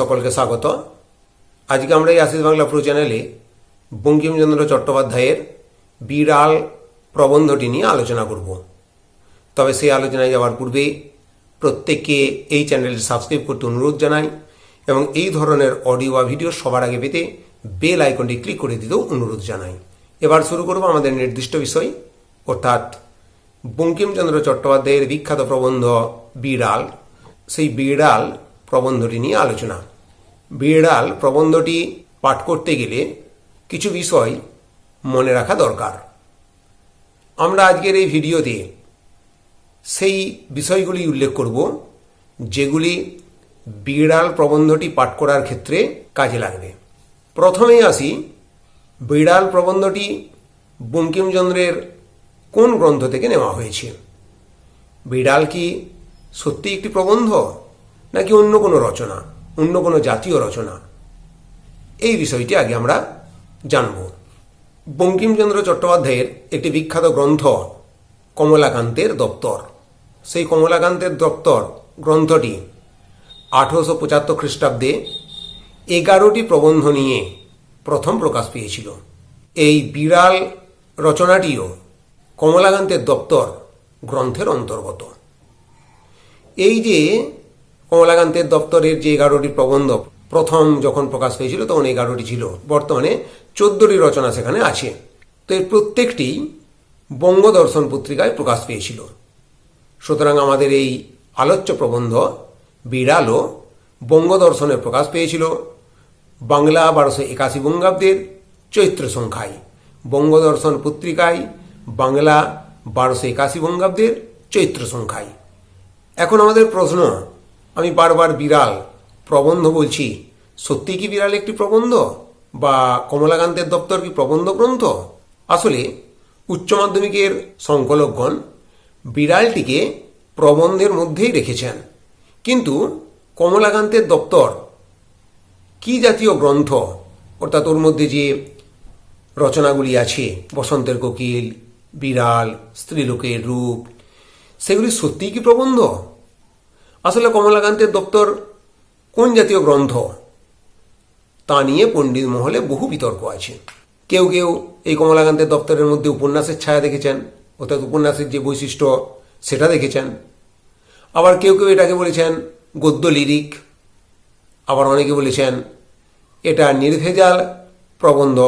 সকলকে স্বাগত। আজকে আমরা এই আশিস বাংলা প্রো চ্যানেলে বঙ্কিমচন্দ্র চট্টোপাধ্যায়ের বিড়াল প্রবন্ধটি নিয়ে আলোচনা করব। তবে সেই আলোচনায় যাওয়ার পূর্বে প্রত্যেককে এই চ্যানেলটি সাবস্ক্রাইব করতে অনুরোধ জানাই এবং এই ধরনের অডিও বা ভিডিও সবার আগে পেতে বেল আইকনটি ক্লিক করে দিতেও অনুরোধ জানাই। এবার শুরু করব আমাদের নির্দিষ্ট বিষয়, অর্থাৎ বঙ্কিমচন্দ্র চট্টোপাধ্যায়ের বিখ্যাত প্রবন্ধ বিড়াল। সেই বিড়াল প্রবন্ধটি নিয়ে আলোচনা। বিড়াল প্রবন্ধটি পাঠ করতে গেলে কিছু বিষয় মনে রাখা দরকার। আমরা আজকের এই ভিডিওতে সেই বিষয়গুলি উল্লেখ করব, যেগুলি বিড়াল প্রবন্ধটি পাঠ করার ক্ষেত্রে কাজে লাগবে। প্রথমেই আসি, বিড়াল প্রবন্ধটি বঙ্কিমচন্দ্রের কোন গ্রন্থ থেকে নেওয়া হয়েছে? বিড়াল কি সত্যি একটি প্রবন্ধ? নাকি অন্য কোনো রচনা, অন্য কোনো জাতীয় রচনা? এই বিষয়টি আগে আমরা জানব। বঙ্কিমচন্দ্র চট্টোপাধ্যায়ের একটি বিখ্যাত গ্রন্থ, কমলাকান্তের দপ্তর। সেই কমলাকান্তের দপ্তর গ্রন্থটি আঠেরোশো পঁচাত্তর খ্রিস্টাব্দে এগারোটি প্রবন্ধ নিয়ে প্রথম প্রকাশ পেয়েছিল। এই বিড়াল রচনাটিও কমলাকান্তের দপ্তর গ্রন্থের অন্তর্গত। এই যে কমলাকান্তের দপ্তরের যে এগারোটি প্রবন্ধ প্রথম যখন প্রকাশ পেয়েছিল তখন এগারোটি ছিল। বর্তমানে চোদ্দটি রচনা সেখানে আছে। তো এর প্রত্যেকটি বঙ্গদর্শন পত্রিকায় প্রকাশ পেয়েছিল। সুতরাং আমাদের এই আলোচ্য প্রবন্ধ বিড়ালও বঙ্গদর্শনে প্রকাশ পেয়েছিল। বাংলা বারোশো একাশি বঙ্গাব্দের চৈত্র সংখ্যায়। বঙ্গদর্শন পত্রিকায় বাংলা বারোশো একাশি বঙ্গাব্দের চৈত্র সংখ্যায়। এখন আমাদের প্রশ্ন আমি বারবার বিড়াল, প্রবন্ধ বলছি। সত্যি কি বিড়াল একটি প্রবন্ধ? বা কমলাকান্তের দপ্তর কি প্রবন্ধ গ্রন্থ? আসলে, উচ্চ মাধ্যমিকের সংকলকগণ বিড়ালটিকে প্রবন্ধের মধ্যেই রেখেছেন। কিন্তু কমলাকান্তের দপ্তর কি জাতীয় গ্রন্থ? অর্থাৎ ওর মধ্যে যে রচনাগুলি আছে, বসন্তের কোকিল, বিড়াল, স্ত্রীলোকের রূপ, সেগুলি সত্যিই কি প্রবন্ধ? আসলে কমলাকান্তের দপ্তর কোন জাতীয় গ্রন্থ? তা নিয়ে পণ্ডিত মহলে বহু বিতর্ক আছে। কেউ কেউ এই কমলাকান্তের দপ্তরের মধ্যে উপন্যাসের ছায়া দেখেছেন, অর্থাৎ উপন্যাসের যে বৈশিষ্ট্য সেটা দেখেছেন। আবার কেউ কেউ এটাকে বলেছেন গদ্য লিরিক। আবার অনেকে বলেছেন এটা নির্ভেজাল প্রবন্ধ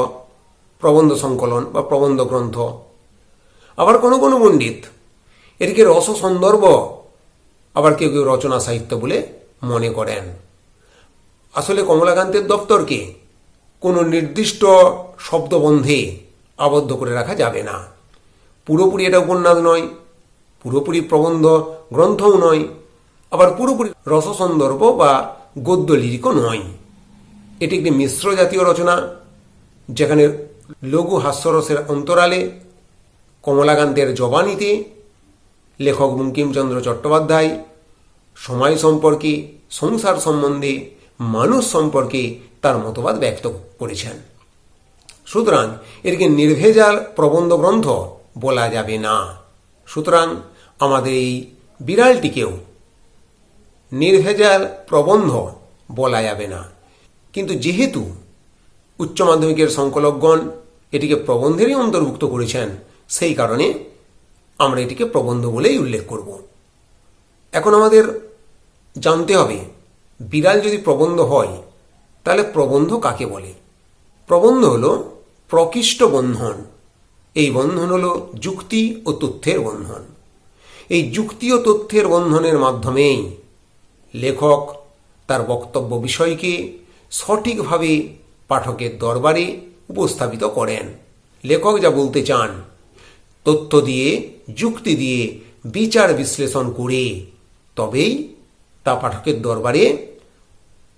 প্রবন্ধ সংকলন বা প্রবন্ধ গ্রন্থ। আবার কোনো কোনো পণ্ডিত এটিকে রস সন্দর্ভ আবার কেউ কেউ রচনা, সাহিত্য বলে মনে করেন। আসলে কমলাকান্তের দপ্তরকে কোনো নির্দিষ্ট শব্দবন্ধে আবদ্ধ করে রাখা যাবে না। পুরোপুরি এটা উপন্যাস নয়, পুরোপুরি প্রবন্ধ গ্রন্থও নয়, আবার পুরোপুরি রসসন্দর্ভ বা গদ্য লিরিকও নয়। এটি একটি মিশ্র জাতীয় রচনা, যেখানে লঘু হাস্যরসের অন্তরালে কমলাকান্তের জবানিতে লেখক বঙ্কিমচন্দ্র চট্টোপাধ্যায়, সময় সম্পর্কে, সংসার সম্বন্ধে, মানুষ সম্পর্কে তার মতবাদ ব্যক্ত করেছেন। সুতরাং এটিকে নির্ভেজাল প্রবন্ধ গ্রন্থ বলা যাবে না। সুতরাং আমাদের এই বিড়ালটিকেও নির্ভেজাল প্রবন্ধ বলা যাবে না। কিন্তু যেহেতু উচ্চ মাধ্যমিকের সংকলকগণ এটিকে প্রবন্ধেরই অন্তর্ভুক্ত করেছেন, সেই কারণে আমরা এটিকে প্রবন্ধ বলেই উল্লেখ করব। এখন আমাদের জানতে হবে, বিড়াল যদি প্রবন্ধ হয়, তাহলে প্রবন্ধ কাকে বলে? প্রবন্ধ হল প্রকৃষ্ট বন্ধন। এই বন্ধন হল যুক্তি ও তথ্যের বন্ধন। এই যুক্তি ও তথ্যের বন্ধনের মাধ্যমেই লেখক তার বক্তব্য বিষয়কে সঠিকভাবে পাঠকের দরবারে উপস্থাপিত করেন। লেখক যা বলতে চান তথ্য দিয়ে, যুক্তি দিয়ে বিচার বিশ্লেষণ করে, তবেই তা পাঠকের দরবারে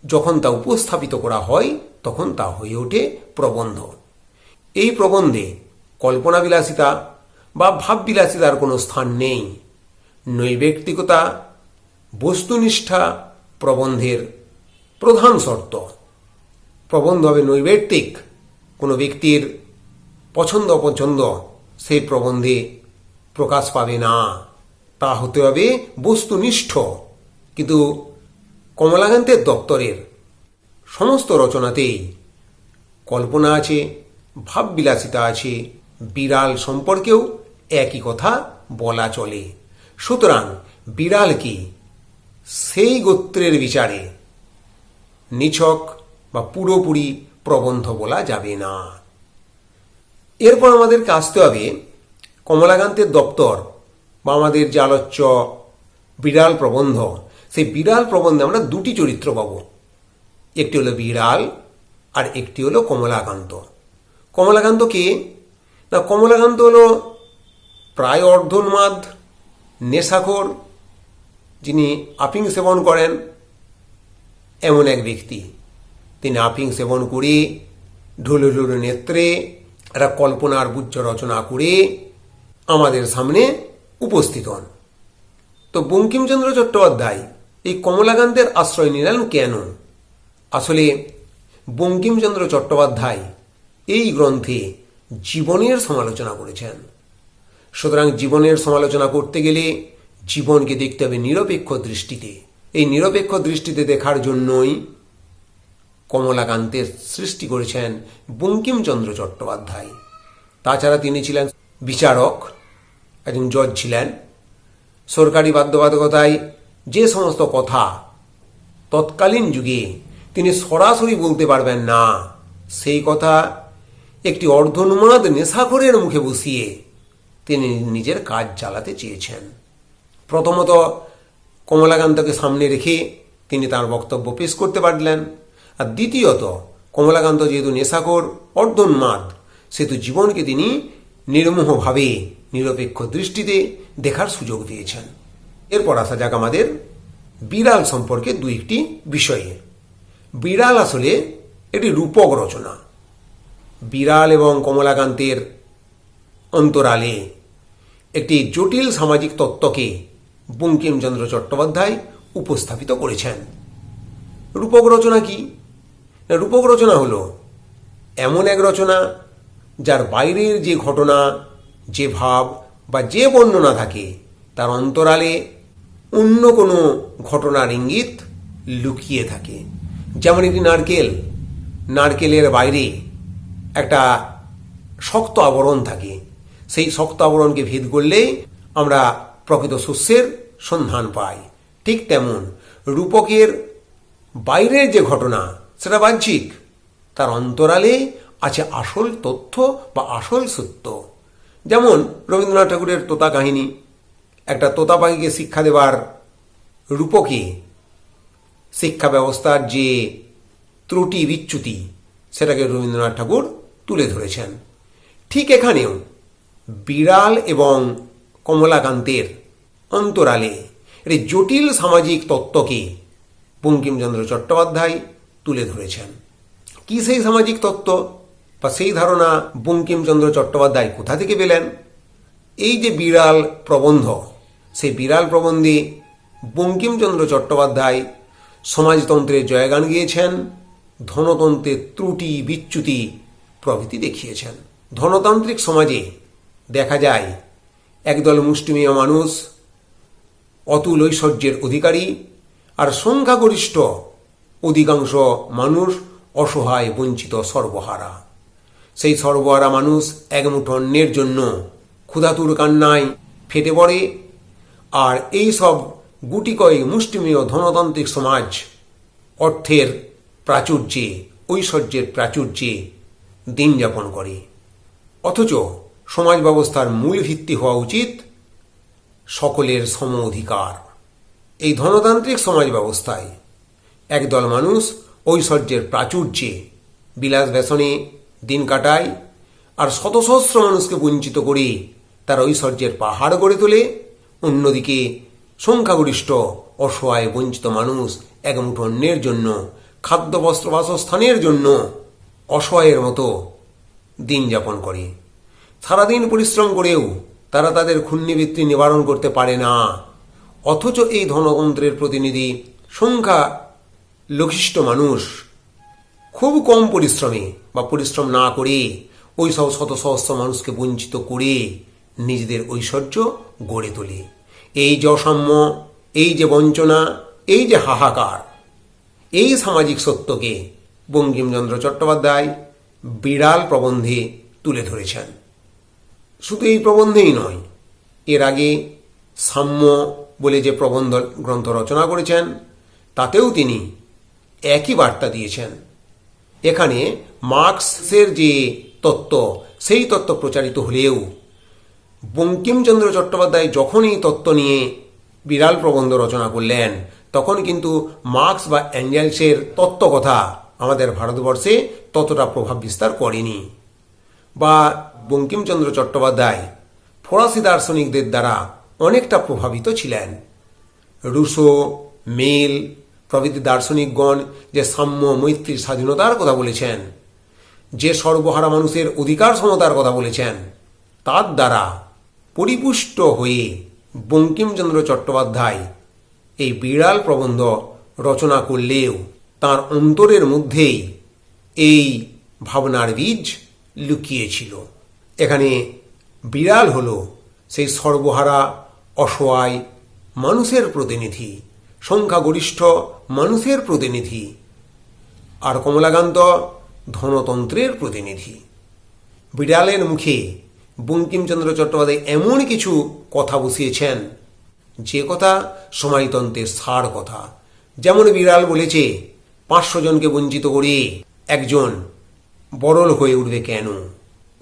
যখন তা উপস্থাপিত করা হয়, তখন তা হয়ে ওঠে প্রবন্ধ। এই প্রবন্ধে কল্পনাবিলাসিতা বা ভাববিলাসিতার কোনো স্থান নেই। নৈবেক্তিকতা, বস্তুনিষ্ঠা প্রবন্ধের প্রধান শর্ত। প্রবন্ধ হবে নৈবেক্তিক কোনো ব্যক্তির পছন্দ অপছন্দ সেই প্রবন্ধে প্রকাশ পাবে না। তা হতে হবে বস্তুনিষ্ঠ। কিন্তু কমলাকান্তের দপ্তরের সমস্ত রচনাতেই কল্পনা আছে, ভাববিলাসিতা আছে, বিড়াল সম্পর্কেও একই কথা বলা চলে। সুতরাং বিড়াল কি? সেই গোত্রের বিচারে নিছক বা পুরোপুরি প্রবন্ধ বলা যাবে না। এরপর আমাদেরকে আসতে হবে কমলাকান্তের দপ্তর বা আমাদের যে আলোচ্য বিড়াল প্রবন্ধ। সেই বিড়াল প্রবন্ধে আমরা দুটি চরিত্র পাব। একটি হলো বিড়াল আর একটি হলো কমলাকান্ত। কমলাকান্ত কে? না, কমলাকান্ত হলো প্রায় অর্ধন্মাদ, নেশাখোর, যিনি আপিং সেবন করেন। এমন এক ব্যক্তি। তিনি আপিং সেবন করে ঢুলো ঢুলো নেত্রে একটা কল্পনার গুচ্ছ রচনা করে আমাদের সামনে উপস্থিত হন। তো বঙ্কিমচন্দ্র চট্টোপাধ্যায়, এই কমলাকান্তের আশ্রয় নিলেন কেন? আসলে বঙ্কিমচন্দ্র চট্টোপাধ্যায় এই গ্রন্থে জীবনের সমালোচনা করেছেন। সুতরাং জীবনের সমালোচনা করতে গেলে জীবনকে দেখতে হবে নিরপেক্ষ দৃষ্টিতে। এই নিরপেক্ষ দৃষ্টিতে দেখার জন্যই কমলাকান্তের সৃষ্টি করেছেন বঙ্কিমচন্দ্র চট্টোপাধ্যায়। তাছাড়া তিনি ছিলেন বিচারক, একজন জজ ছিলেন। সরকারি বাধ্যবাধকতায় যে সমস্ত কথা তৎকালীন যুগে তিনি সরাসরি বলতে পারবেন না, সেই কথা একটি অর্ধনুমাদ নেশাখরের মুখে বসিয়ে তিনি নিজের কাজ চালাতে চেয়েছেন। প্রথমত কমলাকান্তকে সামনে রেখে তিনি তার বক্তব্য পেশ করতে পারলেন। আর দ্বিতীয়ত, কমলাকান্ত যেহেতু নেশাখোর অর্ধন্মাদ সেহেতু জীবনকে তিনি নির্মোহভাবে, নিরপেক্ষ দৃষ্টিতে দেখার সুযোগ দিয়েছেন। এরপর আসা যাক আমাদের বিড়াল সম্পর্কে দুই একটি বিষয়ে। বিড়াল আসলে এটি রূপক রচনা। বিড়াল এবং কমলাকান্তের অন্তরালে একটি জটিল সামাজিক তত্ত্বকে বঙ্কিমচন্দ্র চট্টোপাধ্যায় উপস্থাপিত করেছেন। রূপক রচনা কি? রূপক রচনা হলো। এমন এক রচনা যার বাইরের যে ঘটনা, যে ভাব বা যে বর্ণনা থাকে, তার অন্তরালে অন্য কোনো ঘটনার ইঙ্গিত লুকিয়ে থাকে। যেমন একটি নারকেল। নারকেলের বাইরে একটা শক্ত আবরণ থাকে। সেই শক্ত আবরণকে ভেদ করলেই আমরা প্রকৃত শস্যের সন্ধান পাই। ঠিক তেমন রূপকের বাইরের যে ঘটনা সেটা বাহ্যিক তার অন্তরালে আছে আসল তথ্য বা আসল সত্য। যেমন রবীন্দ্রনাথ ঠাকুরের তোতা কাহিনী। একটা তোতা পাখিকে শিক্ষা দেবার রূপকে শিক্ষা ব্যবস্থার যে ত্রুটি বিচ্যুতি, সেটাকে রবীন্দ্রনাথ ঠাকুর তুলে ধরেছেন। ঠিক এখানেও বিড়াল এবং কমলাকান্তের অন্তরালে একটি জটিল সামাজিক তত্ত্বকে বঙ্কিমচন্দ্র চট্টোপাধ্যায় তুলে ধরেছেন। কি সেই সামাজিক তত্ত্ব বা সেই ধারণা বঙ্কিমচন্দ্র চট্টোপাধ্যায় কোথা থেকে পেলেন? এই যে বিড়াল প্রবন্ধ, সেই বিড়াল প্রবন্ধে বঙ্কিমচন্দ্র চট্টোপাধ্যায় সমাজতন্ত্রের জয়গান গিয়েছেন ধনতন্ত্রের ত্রুটি, বিচ্যুতি প্রভৃতি দেখিয়েছেন। ধনতান্ত্রিক সমাজে দেখা যায়, একদল মুষ্টিমেয় মানুষ, অতুল ঐশ্বর্যের অধিকারী আর সংখ্যাগরিষ্ঠ অধিকাংশ মানুষ অসহায় বঞ্চিত সর্বহারা। সেই সর্বহারা মানুষ এক অন্যের জন্য ক্ষুধাতুর কান্নায় ফেটে পড়ে। আর এই সব গুটি কয়েক মুষ্টিমেয় ধনতান্ত্রিক সমাজ অর্থের প্রাচুর্যে, ঐশ্বর্যের প্রাচুর্যে দিন যাপন করে। অথচ সমাজ ব্যবস্থার মূল ভিত্তি হওয়া উচিত সকলের সম অধিকার। এই ধনতান্ত্রিক সমাজ ব্যবস্থায় একদল মানুষ ঐশ্বর্যের প্রাচুর্যে। বিলাস ব্যসনে দিন কাটায় আর শত সহস্র মানুষকে বঞ্চিত করে তার ঐশ্বর্যের পাহাড় গড়ে তোলে। অন্যদিকে সংখ্যাগরিষ্ঠ, অসহায়, বঞ্চিত মানুষ এক মুঠো অন্যের জন্য, খাদ্য, বস্ত্র, বাসস্থানের জন্য অসহায়ের মতো দিন যাপন করে। সারাদিন পরিশ্রম করেও তারা তাদের ক্ষুণ্ণবৃত্তি নিবারণ করতে পারে না। অথচ এই ধনতন্ত্রের প্রতিনিধি সংখ্যা লঘিষ্ঠ মানুষ, খুব কম পরিশ্রমে বা পরিশ্রম না করে ওই সব শত সহস্র মানুষকে বঞ্চিত করে নিজেদের ঐশ্বর্য গড়ে তোলে। এই যে অসাম্য, এই যে বঞ্চনা, এই যে হাহাকার, এই সামাজিক সত্যকে বঙ্কিমচন্দ্র চট্টোপাধ্যায় বিড়াল প্রবন্ধে তুলে ধরেছেন। শুধু এই প্রবন্ধেই নয়, এর আগে সাম্য বলে যে প্রবন্ধ গ্রন্থ রচনা করেছেন, তাতেও তিনি একই বার্তা দিয়েছেন। এখানে মার্কসের যে তত্ত্ব, সেই তত্ত্ব প্রচারিত হলেও বঙ্কিমচন্দ্র চট্টোপাধ্যায় যখন এই তত্ত্ব নিয়ে বিড়াল প্রবন্ধ রচনা করলেন, তখন কিন্তু মার্কস বা অ্যাঞ্জেলসের তত্ত্ব কথা আমাদের ভারতবর্ষে ততটা প্রভাব বিস্তার করেনি। বা বঙ্কিমচন্দ্র চট্টোপাধ্যায় ফরাসি দার্শনিকদের দ্বারা অনেকটা প্রভাবিত ছিলেন। রুশো মেল প্রভৃতি দার্শনিকগণ যে সাম্য মৈত্রীর স্বাধীনতার কথা বলেছেন, যে সর্বহারা মানুষের অধিকার সমতার কথা বলেছেন, তার দ্বারা পরিপুষ্ট হয়ে বঙ্কিমচন্দ্র চট্টোপাধ্যায় এই বিড়াল প্রবন্ধ রচনা করলেও তার অন্তরের মধ্যেই এই ভাবনার বীজ লুকিয়েছিল। এখানে বিড়াল হল সেই সর্বহারা অসহায় মানুষের প্রতিনিধি। সংখ্যাগরিষ্ঠ মানুষের প্রতিনিধি। আর কমলাকান্ত ধনতন্ত্রের প্রতিনিধি। বিড়ালের মুখে বঙ্কিমচন্দ্র চট্টোপাধ্যায় এমন কিছু কথা বসিয়েছেন, যে কথা সমাজতন্ত্রের সার কথা। যেমন বিড়াল বলেছে, পাঁচশো জনকে বঞ্চিত করে একজন বড়ল হয়ে উঠবে কেন?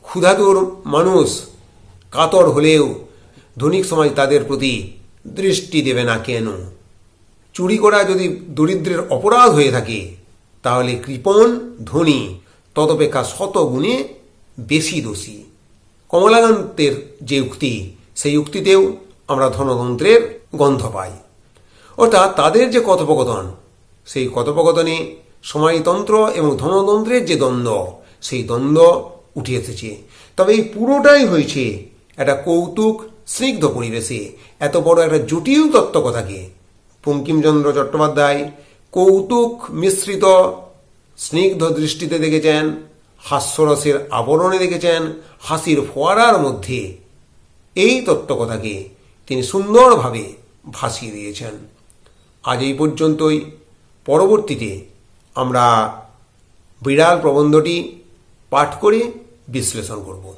ক্ষুধাতুর মানুষ কাতর হলেও ধনিক সমাজ তাদের প্রতি দৃষ্টি দেবে না কেন? চুরি করা যদি দরিদ্রের অপরাধ হয়ে থাকে, তাহলে কৃপণ, ধনী, তদপেক্ষা শত গুণে বেশি দোষী। কমলাকান্তের যে উক্তি, সেই উক্তিতেও আমরা ধনতন্ত্রের গন্ধ পাই। অর্থাৎ তাদের যে কথোপকথন, সেই কথোপকথনে সমাজতন্ত্র এবং ধনতন্ত্রের যে দ্বন্দ্ব, সেই দ্বন্দ্ব উঠে এসেছে। তবে এই পুরোটাই হয়েছে একটা কৌতুক, স্নিগ্ধ পরিবেশে। এত বড় একটা জটিল তত্ত্বকথাকে বঙ্কিমচন্দ্র চট্টোপাধ্যায় কৌতুক মিশ্রিত স্নিগ্ধ দৃষ্টিতে দেখেছেন, হাস্যরসের আবরণে দেখেছেন, হাসির ফোয়ারার মধ্যে। এই তত্ত্বকথাকে তিনি সুন্দরভাবে ভাসিয়ে দিয়েছেন। আজ এই পর্যন্তই। পরবর্তীতে আমরা বিড়াল প্রবন্ধটি পাঠ করে বিশ্লেষণ করব।